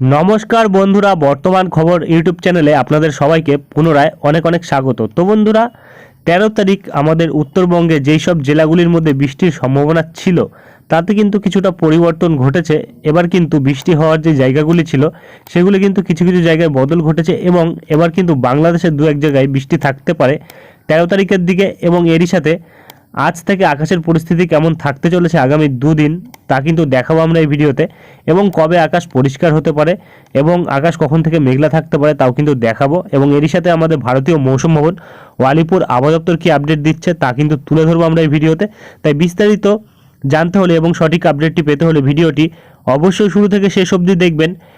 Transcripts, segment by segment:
নমস্কার বন্ধুরা, বর্তমান খবর ইউটিউব চ্যানেলে আপনাদের সবাইকে পুনরায় অনেক অনেক স্বাগত। তো বন্ধুরা, তেরো তারিখ আমাদের উত্তরবঙ্গে যেই সব জেলাগুলির মধ্যে বৃষ্টির সম্ভাবনা ছিল, তাতে কিন্তু কিছুটা পরিবর্তন ঘটেছে। এবার কিন্তু বৃষ্টি হওয়ার যে জায়গাগুলি ছিল, সেগুলি কিন্তু কিছু কিছু জায়গায় বদল ঘটেছে এবং এবার কিন্তু বাংলাদেশের দু এক জায়গায় বৃষ্টি থাকতে পারে। তেরো তারিখের দিকে এবং এরই সাথে আজ থেকে আকাশের পরিস্থিতি কেমন থাকতে চলেছে আগামী দুদিন, তা কিন্তু দেখাবো আমরা এই ভিডিওতে। এবং কবে আকাশ পরিষ্কার হতে পারে এবং আকাশ কখন থেকে মেঘলা থাকতে পারে তাও কিন্তু দেখাবো। এবং এরই সাথে আমাদের ভারতীয় মৌসুম ভবন ও আলিপুর আবহাওয়া কী আপডেট দিচ্ছে তা কিন্তু তুলে ধরবো আমরা এই ভিডিওতে। তাই বিস্তারিত জানতে হলে এবং সঠিক আপডেটটি পেতে হলে ভিডিওটি অবশ্যই শুরু থেকে শেষ অবধি দেখবেন।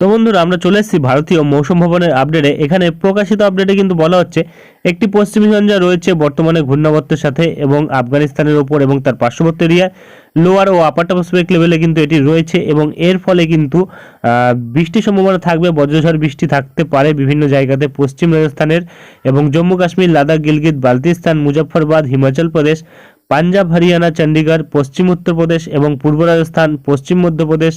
তো বন্ধুরা আমরা চলে এসেছি ভারতীয় মৌসুম ভবনের আপডেটে এখানে প্রকাশিত আপডেটে কিন্তু বলা হচ্ছে একটি পশ্চিমী ঝঞ্ঝা রয়েছে বর্তমানে ঘূর্ণাবর্তের সাথে এবং আফগানিস্তানের ওপর এবং তার পার্শ্ববর্তী এরিয়ায় লোয়ার ও আপার টপস্পেক লেভেলে কিন্তু এটি রয়েছে এবং এর ফলে কিন্তু আহ, বৃষ্টির সম্ভাবনা থাকবে বজ্রঝড় বৃষ্টি থাকতে পারে বিভিন্ন জায়গাতে পশ্চিম রাজস্থানের এবং জম্মু কাশ্মীর লাদাখ গিলগিত বালতিস্তান মুজফ্ফরবাদ হিমাচল প্রদেশ। পাঞ্জাব, হরিয়ানা চণ্ডীগড় পশ্চিম উত্তরপ্রদেশ এবং পূর্ব রাজস্থান, পশ্চিম মধ্যপ্রদেশ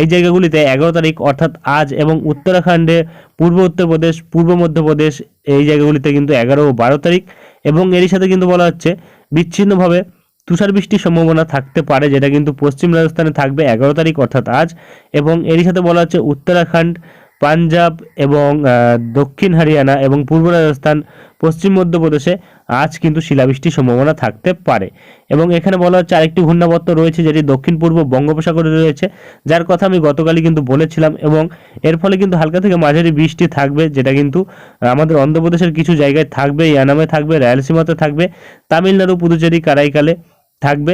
এই জায়গাগুলিতে এগারো তারিখ অর্থাৎ আজ এবং উত্তরাখণ্ডে পূর্ব উত্তরপ্রদেশ পূর্ব মধ্যপ্রদেশ এই জায়গাগুলিতে কিন্তু এগারো ও বারো তারিখ এবং এরই সাথে কিন্তু বলা হচ্ছে বিচ্ছিন্নভাবে তুষার বৃষ্টির সম্ভাবনা থাকতে পারে, যেটা কিন্তু পশ্চিম রাজস্থানে থাকবে এগারো তারিখ অর্থাৎ আজ এবং এরই সাথে বলা হচ্ছে উত্তরাখণ্ড পাঞ্জাব এবং দক্ষিণ হরিয়ানা এবং পূর্ব রাজস্থান, পশ্চিম মধ্যপ্রদেশে আজ কিন্তু শিলাবৃষ্টির সম্ভাবনা থাকতে পারে। এবং এখানে বলা হচ্ছে আরেকটি ঘূর্ণাবর্ত রয়েছে যেটি দক্ষিণ পূর্ব বঙ্গোপসাগরে রয়েছে, যার কথা আমি গতকালই কিন্তু বলেছিলাম এবং এর ফলে কিন্তু হালকা থেকে মাঝারি বৃষ্টি থাকবে, যেটা কিন্তু আমাদের অন্ধ্রপ্রদেশের কিছু জায়গায় থাকবে, ইয়ানামে থাকবে, রায়ালসীমাতে থাকবে, তামিলনাড়ু, পুদুচেরি, কারাইকালে থাকবে।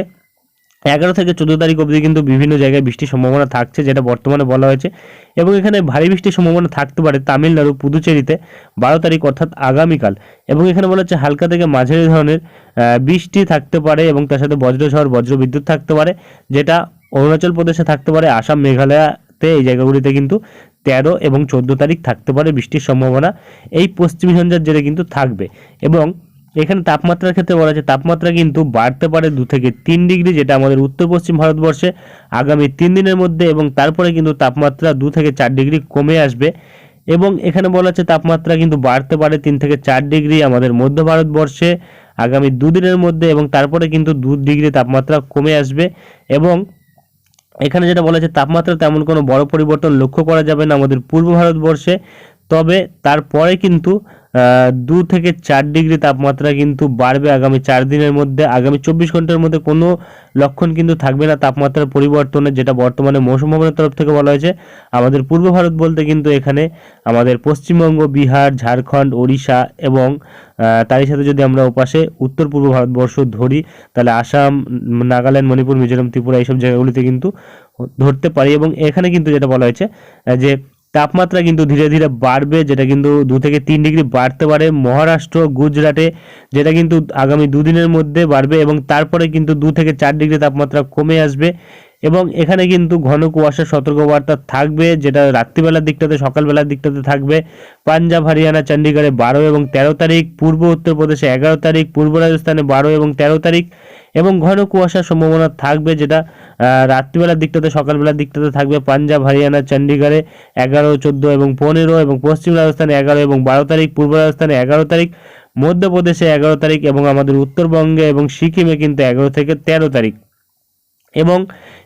এগারো থেকে চোদ্দ তারিখ অবধি কিন্তু বিভিন্ন জায়গায় বৃষ্টির সম্ভাবনা থাকছে, যেটা বর্তমানে বলা হয়েছে। এবং এখানে ভারী বৃষ্টির সম্ভাবনা থাকতে পারে তামিলনাড়ু, পুদুচেরিতে বারো তারিখ অর্থাৎ আগামীকাল। এবং এখানে বলা হচ্ছে হালকা থেকে মাঝারি ধরনের বৃষ্টি থাকতে পারে এবং তার সাথে বজ্রঝড়, বজ্রবিদ্যুৎ থাকতে পারে, যেটা অরুণাচল প্রদেশে থাকতে পারে। আসাম, মেঘালয়তে এই জায়গাগুলিতে কিন্তু তেরো এবং চোদ্দ তারিখ থাকতে পারে বৃষ্টির সম্ভাবনা। এই পশ্চিমী ঝঞ্ঝার জেরে কিন্তু থাকবে। এবং এখানে তাপমাত্রার ক্ষেত্রে বলা আছে তাপমাত্রা কিন্তু বাড়তে পারে দু থেকে তিন ডিগ্রি, যেটা আমাদের উত্তর পশ্চিম ভারতবর্ষে আগামী তিন দিনের মধ্যে এবং তারপরে কিন্তু তাপমাত্রা দু থেকে চার ডিগ্রি কমে আসবে। এবং এখানে বলা হচ্ছে তাপমাত্রা কিন্তু বাড়তে পারে তিন থেকে চার ডিগ্রি আমাদের মধ্য ভারতবর্ষে আগামী দুদিনের মধ্যে এবং তারপরে কিন্তু দু ডিগ্রি তাপমাত্রা কমে আসবে। এবং এখানে যেটা বলা হচ্ছে তাপমাত্রা তেমন কোনো বড় পরিবর্তন লক্ষ্য করা যাবে না আমাদের পূর্ব ভারতবর্ষে। তবে তারপরে কিন্তু দু থেকে চার ডিগ্রি তাপমাত্রা কিন্তু বাড়বে আগামী চার দিনের মধ্যে। আগামী চব্বিশ ঘণ্টার মধ্যে কোনো লক্ষণ কিন্তু থাকবে না তাপমাত্রার পরিবর্তনের, যেটা বর্তমানে মৌসুম ভবনের তরফ থেকে বলা হয়েছে। আমাদের পূর্ব ভারত বলতে কিন্তু এখানে আমাদের পশ্চিমবঙ্গ, বিহার, ঝাড়খণ্ড, ওড়িশা এবং তারই সাথে যদি আমরা ওপাশে উত্তর পূর্ব ভারতবর্ষ ধরি, তাহলে আসাম, নাগাল্যান্ড, মণিপুর, মিজোরাম, ত্রিপুরা এইসব জায়গাগুলিতে কিন্তু ধরতে পারি। এবং এখানে কিন্তু যেটা বলা হয়েছে যে তাপমাত্রা কিন্তু ধীরে ধীরে বাড়বে, যেটা কিন্তু দু থেকে তিন ডিগ্রি বাড়তে পারে। মহারাষ্ট্র, গুজরাটে যেটা কিন্তু আগামী দুদিনের মধ্যে বাড়বে এবং তারপরে কিন্তু দু থেকে চার ডিগ্রি তাপমাত্রা কমে আসবে এবং এখানে কিন্তু ঘন কুয়াশার সতর্কবার্তা থাকবে, যেটা রাত্রিবেলার দিকটাতে, সকালবেলার দিকটাতে থাকবে। পাঞ্জাব, হরিয়ানা চণ্ডীগড়ে বারো এবং তেরো তারিখ, পূর্ব উত্তরপ্রদেশে এগারো তারিখ, পূর্ব রাজস্থানে বারো এবং তেরো তারিখ এবং ঘন কুয়াশার সম্ভাবনা থাকবে যেটা রাত্রিবেলার দিকটাতে, সকালবেলার দিকটাতে থাকবে পাঞ্জাব, হরিয়ানা চণ্ডীগড়ে এগারো, চোদ্দ এবং পনেরো এবং পশ্চিম রাজস্থানে এগারো এবং বারো তারিখ, পূর্ব রাজস্থানে এগারো তারিখ, মধ্যপ্রদেশে এগারো তারিখ এবং আমাদের উত্তরবঙ্গে এবং সিকিমে কিন্তু এগারো থেকে তেরো তারিখ। এবং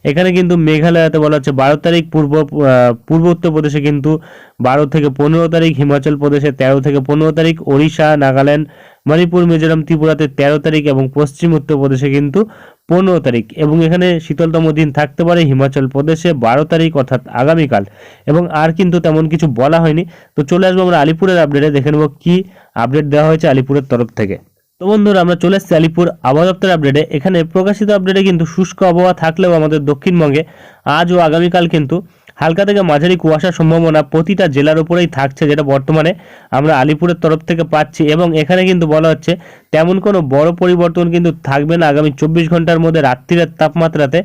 এখানে কিন্তু মেঘালয়তে বলা হচ্ছে বারো তারিখ পূর্ব পূর্ব উত্তরপ্রদেশে কিন্তু বারো থেকে পনেরো তারিখ, হিমাচল প্রদেশে তেরো থেকে পনেরো তারিখ, ওড়িশা, নাগাল্যান্ড, মণিপুর, মিজোরাম, ত্রিপুরাতে তেরো তারিখ এবং পশ্চিম উত্তরপ্রদেশে কিন্তু পনেরো তারিখ। এবং এখানে শীতলতম দিন থাকতে পারে হিমাচল প্রদেশে বারো তারিখ অর্থাৎ আগামীকাল। এবং আর কিন্তু তেমন কিছু বলা হয়নি। তো চলে আসব আমরা আলিপুরের আপডেটে দেখে নেব কী আপডেট দেওয়া হয়েছে আলিপুরের তরফ থেকে। তো বন্ধুরা, আমরা চলে এসেছি আলিপুর আবহাওয়া দপ্তর আপডেটে এখানে প্রকাশিত আপডেটে কিন্তু শুষ্ক আবহাওয়া থাকলেও আমাদের দক্ষিণবঙ্গে আজ ও আগামীকাল কিন্তু হালকা থেকে মাঝারি কুয়াশার সম্ভাবনা প্রতিটা জেলার উপরেই থাকছে যেটা বর্তমানে আমরা আলিপুরের তরফ থেকে পাচ্ছি এবং এখানে কিন্তু বলা হচ্ছে তেমন কোনো বড় পরিবর্তন কিন্তু থাকবে না। আগামী চব্বিশ ঘণ্টার মধ্যে রাত্রিরের তাপমাত্রাতে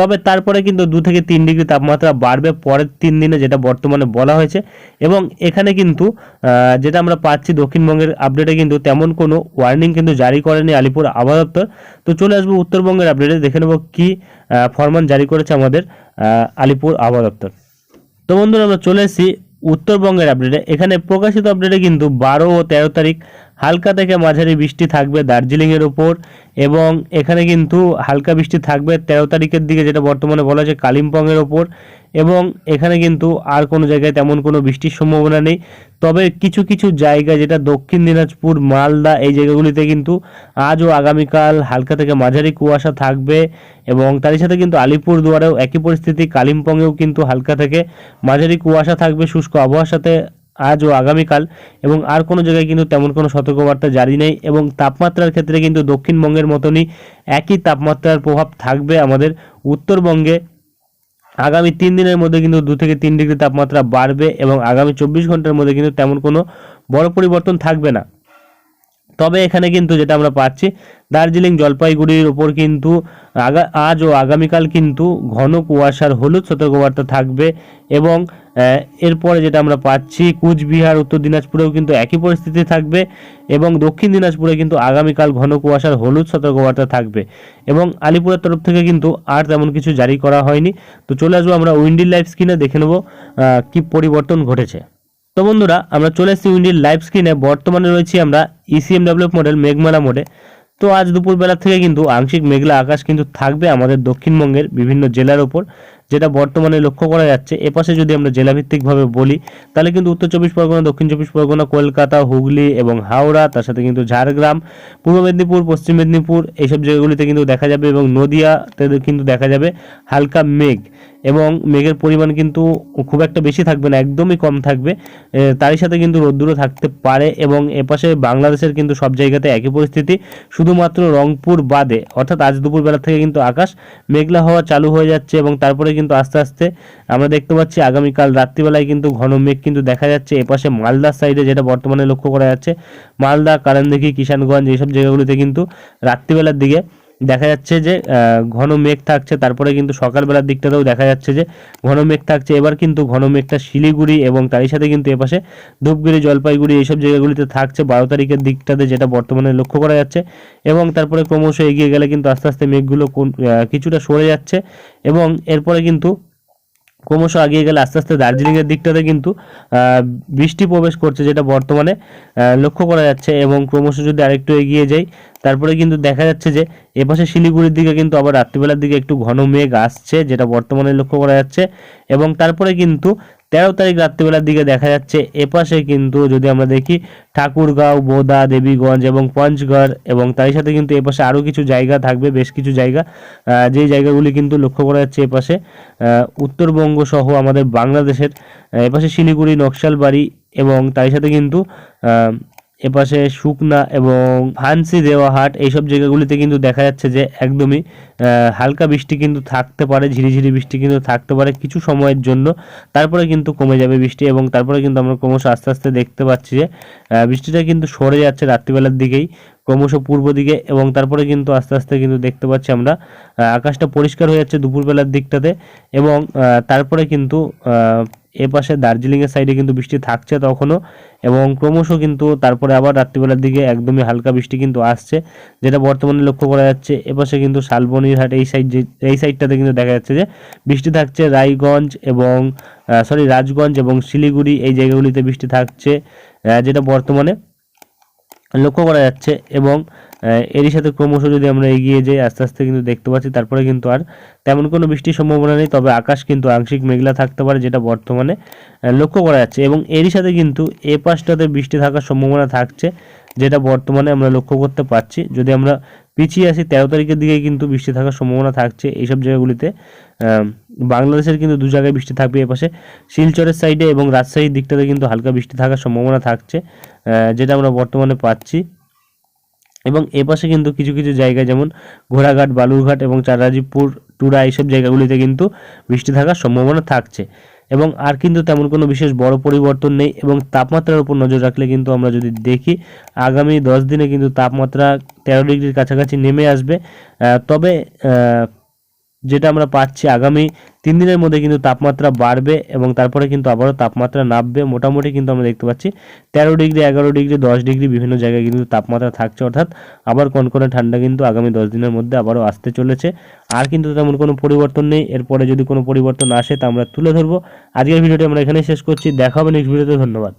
তবে তারপরে কিন্তু দু থেকে তিন ডিগ্রি তাপমাত্রা বাড়বে পরের তিন দিনে যেটা বর্তমানে বলা হয়েছে। এবং এখানে কিন্তু যেটা আমরা পাচ্ছি দক্ষিণবঙ্গের আপডেটে কিন্তু তেমন কোনো ওয়ার্নিং কিন্তু জারি করেনি আলিপুর আবহাওয়া দপ্তর। তো চলে আসব উত্তরবঙ্গের আপডেটে দেখে নেব কী ফরমান জারি করেছে আমাদের আলিপুর আবহাওয়া দপ্তর। তো বন্ধুরা, আমরা চলে এসেছি উত্তরবঙ্গের আপডেটে এখানে প্রকাশিত আপডেটে কিন্তু বারো ও তেরো তারিখ হালকা থেকে মাঝারি বৃষ্টি থাকবে দার্জিলিংয়ের ওপর এবং এখানে কিন্তু হালকা বৃষ্টি থাকবে তেরো তারিখের দিকে যেটা বর্তমানে বলা হচ্ছে কালিম্পংয়ের ওপর এবং এখানে কিন্তু আর কোনো জায়গায় তেমন কোনো বৃষ্টির সম্ভাবনা নেই। তবে কিছু কিছু জায়গা যেটা দক্ষিণ দিনাজপুর, মালদা এই জায়গাগুলিতে কিন্তু আজ ও আগামীকাল হালকা থেকে মাঝারি কুয়াশা থাকবে এবং তারই সাথে কিন্তু আলিপুর দুয়ারেও একই পরিস্থিতি, কালিম্পংয়েও কিন্তু হালকা থেকে মাঝারি কুয়াশা থাকবে শুষ্ক আবহাওয়ার সাথে। আজ ও আগামীকাল এবং আর কোনো জায়গায় কিন্তু তেমন কোনো সতর্কবার্তা জারি নেই এবং তাপমাত্রার ক্ষেত্রে কিন্তু দক্ষিণবঙ্গের মতনই একই তাপমাত্রার প্রভাব থাকবে আমাদের উত্তরবঙ্গে। আগামী তিন দিনের মধ্যে কিন্তু দু থেকে তিন ডিগ্রি তাপমাত্রা বাড়বে এবং আগামী চব্বিশ ঘণ্টার মধ্যে কিন্তু তেমন কোনো বড় পরিবর্তন থাকবে না। তবে এখানে কিন্তু যেটা আমরা পাচ্ছি, দার্জিলিং জলপাইগুড়ির ওপর কিন্তু আজ ও আগামীকাল কিন্তু ঘন কুয়াশার হলুদ সতর্কবার্তা থাকবে এবং এরপরে যেটা আমরা পাচ্ছি, কুচবিহার, উত্তর দিনাজপুরেও কিন্তু একই পরিস্থিতি থাকবে এবং দক্ষিণ দিনাজপুরে কিন্তু আগামীকাল ঘন কুয়াশার হলুদ সতর্কবার্তা থাকবে এবং আলিপুরের তরফ থেকে কিন্তু আর তেমন কিছু জারি করা হয়নি। তো চলে আসব আমরা উইন্ডিল লাইভ স্ক্রিনে দেখে নেব কী পরিবর্তন ঘটেছে। তো বন্ধুরা, আমরা চলে এসেছি উইন্ডির লাইভ স্ক্রিনে বর্তমানে রয়েছি আমরা ইসিএম ইসিএমডাব্লিউ মডেল মেঘমালা মোডে তো আজ দুপুরবেলা থেকে কিন্তু আংশিক মেঘলা আকাশ কিন্তু থাকবে আমাদের দক্ষিণবঙ্গের বিভিন্ন জেলার ওপর। যেটা বর্তমানে লক্ষ্য করা যাচ্ছে। এপাশে যদি আমরা জেলাভিত্তিকভাবে বলি, তাহলে কিন্তু উত্তর চব্বিশ পরগনা, দক্ষিণ চব্বিশ পরগনা, কলকাতা, হুগলি এবং হাওড়া, তার সাথে কিন্তু ঝাড়গ্রাম, পূর্ব মেদিনীপুর, পশ্চিম মেদিনীপুর, এইসব জায়গাগুলিতে কিন্তু দেখা যাবে এবং নদিয়াতে কিন্তু দেখা যাবে হালকা মেঘ এবং মেঘের পরিমাণ কিন্তু খুব একটা বেশি থাকবে না, একদমই কম থাকবে। তারই সাথে কিন্তু রোদ্দুরও থাকতে পারে এবং এপাশে বাংলাদেশের কিন্তু সব জায়গাতে একই পরিস্থিতি, শুধুমাত্র রংপুর বাদে, অর্থাৎ আজ দুপুরবেলা থেকে কিন্তু আকাশ মেঘলা হওয়া চালু হয়ে যাচ্ছে এবং তারপরে কিন্তু আস্তে আস্তে আমরা দেখতে পাচ্ছি আগামীকাল রাত্রিবেলায় কিন্তু ঘন মেঘ কিন্তু দেখা যাচ্ছে। এপাশে মালদার সাইডে যেটা বর্তমানে লক্ষ্য করা যাচ্ছে, মালদা কারানদিঘি কিষানগঞ্জ, এইসব জায়গাগুলিতে কিন্তু রাত্রিবেলার দিকে দেখা যাচ্ছে যে ঘন মেঘ থাকছে, তারপরে কিন্তু সকালবেলার দিকটাতেও দেখা যাচ্ছে যে, ঘন মেঘ থাকছে। এবার কিন্তু ঘন মেঘটা শিলিগুড়ি এবং তারই সাথে কিন্তু এপাশে ধূপগুড়ি, জলপাইগুড়ি এইসব জায়গাগুলিতে থাকছে। বারো তারিখের দিকটাতে যেটা বর্তমানে লক্ষ্য করা যাচ্ছে এবং তারপরে ক্রমশ এগিয়ে গেলে কিন্তু আস্তে আস্তে মেঘগুলো কোন- কিছুটা সরে যাচ্ছে এবং এরপরে কিন্তু ক্রমশ এগিয়ে গেলে আস্তে আস্তে দার্জিলিংয়ের দিকটাতে কিন্তু বৃষ্টি প্রবেশ করছে যেটা বর্তমানে লক্ষ্য করা যাচ্ছে এবং ক্রমশ যদি আরেকটু এগিয়ে যাই, তারপরে কিন্তু দেখা যাচ্ছে যে এপাশে শিলিগুড়ির দিকে কিন্তু আবার রাত্রিবেলার দিকে একটু ঘন মেঘ আসছে, যেটা বর্তমানে লক্ষ্য করা যাচ্ছে এবং তারপরে কিন্তু তেরো তারিখ রাত্রিবেলার দিকে দেখা যাচ্ছে এপাশে কিন্তু যদি আমরা দেখি ঠাকুরগাঁও, বোদা, দেবীগঞ্জ এবং পঞ্চগড় এবং তারই সাথে কিন্তু এপাশে আরও কিছু জায়গা থাকবে, বেশ কিছু জায়গা যেই জায়গাগুলি কিন্তু লক্ষ্য করা যাচ্ছে এপাশে উত্তরবঙ্গ সহ আমাদের বাংলাদেশের এপাশে শিলিগুড়ি, নকশালবাড়ি এবং তারই সাথে কিন্তু এপাশে শুকনা এবং ফান্সি দেওয়াহাট এইসব জায়গাগুলিতে কিন্তু দেখা যাচ্ছে যে একদমই হালকা বৃষ্টি কিন্তু থাকতে পারে, ঝিরিঝিরি বৃষ্টি কিন্তু থাকতে পারে কিছু সময়ের জন্য। তারপরে কিন্তু কমে যাবে বৃষ্টি এবং তারপরে কিন্তু আমরা ক্রমশ আস্তে আস্তে দেখতে পাচ্ছি যে বৃষ্টিটা কিন্তু সরে যাচ্ছে রাত্রিবেলার দিকেই। ক্রমশ পূর্ব দিকে এবং তারপরে কিন্তু আস্তে আস্তে কিন্তু দেখতে পাচ্ছি আমরা আকাশটা পরিষ্কার হয়ে যাচ্ছে দুপুরবেলার দিকটাতে এবং তারপরে কিন্তু এ পাশে দার্জিলিংয়ের সাইডে কিন্তু বৃষ্টি থাকছে তখনও এবং ক্রমশ কিন্তু তারপরে আবার রাত্রিবেলার দিকে একদমই হালকা বৃষ্টি কিন্তু আসছে, যেটা বর্তমানে লক্ষ্য করা যাচ্ছে। এপাশে কিন্তু শালবনিরহাট এই সাইড এই সাইডটাতে কিন্তু দেখা যাচ্ছে যে বৃষ্টি থাকছে, রায়গঞ্জ এবং সরি রাজগঞ্জ এবং শিলিগুড়ি এই জায়গাগুলিতে বৃষ্টি থাকছে যেটা বর্তমানে লক্ষ্য করা যাচ্ছে এবং এরই সাথে ক্রমশ যদি আমরা এগিয়ে যাই, আস্তে আস্তে কিন্তু দেখতে পাচ্ছি, তারপরে কিন্তু আর তেমন কোনো বৃষ্টির সম্ভাবনা নেই, তবে আকাশ কিন্তু আংশিক মেঘলা থাকতে পারে, যেটা বর্তমানে লক্ষ্য করা যাচ্ছে এবং এরই সাথে কিন্তু এ পাশটাতে বৃষ্টি থাকার সম্ভাবনা থাকছে, যেটা বর্তমানে আমরা লক্ষ্য করতে পারছি। যদি আমরা পিছিয়ে আসি, তেরো তারিখের দিকে কিন্তু বৃষ্টি থাকার সম্ভাবনা থাকছে, এইসব জায়গাগুলিতে বাংলাদেশের কিন্তু দু জায়গায় বৃষ্টি থাকবে এপাশে শিলচরের সাইডে এবং রাজশাহীর দিকটাতে কিন্তু হালকা বৃষ্টি থাকার সম্ভাবনা থাকছে যেটা আমরা বর্তমানে পাচ্ছি। এবং এপাশে কিন্তু কিছু কিছু জায়গায় যেমন ঘোড়াঘাট, বালুরঘাট এবং চারাজিপুর টুরা এইসব জায়গাগুলিতে কিন্তু বৃষ্টি থাকার সম্ভাবনা থাকছে। এবং আর কিন্তু তেমন কোনো বিশেষ বড় পরিবর্তন নেই এবং তাপমাত্রার উপর নজর রাখলে কিন্তু আমরা যদি দেখি, আগামী দশ দিনে কিন্তু তাপমাত্রা তেরো ডিগ্রির কাছাকাছি নেমে আসবে। তবে যেটা আমরা পাচ্ছি আগামী তিন দিনের মধ্যে কিন্তু তাপমাত্রা বাড়বে এবং তারপরে কিন্তু আবারও তাপমাত্রা নামবে। মোটামুটি কিন্তু আমরা দেখতে পাচ্ছি তেরো ডিগ্রি, এগারো ডিগ্রি, দশ ডিগ্রি বিভিন্ন জায়গায় কিন্তু তাপমাত্রা থাকছে। অর্থাৎ আবার কনকনে ঠান্ডা কিন্তু আগামী দশ দিনের মধ্যে আবারও আসতে চলেছে। আর কিন্তু তেমন কোনো পরিবর্তন নেই। এরপরে যদি কোনো পরিবর্তন আসে তা আমরা তুলে ধরবো। আজকের ভিডিওটি আমরা এখানেই শেষ করছি। দেখা হবে নেক্সট ভিডিওতে ধন্যবাদ।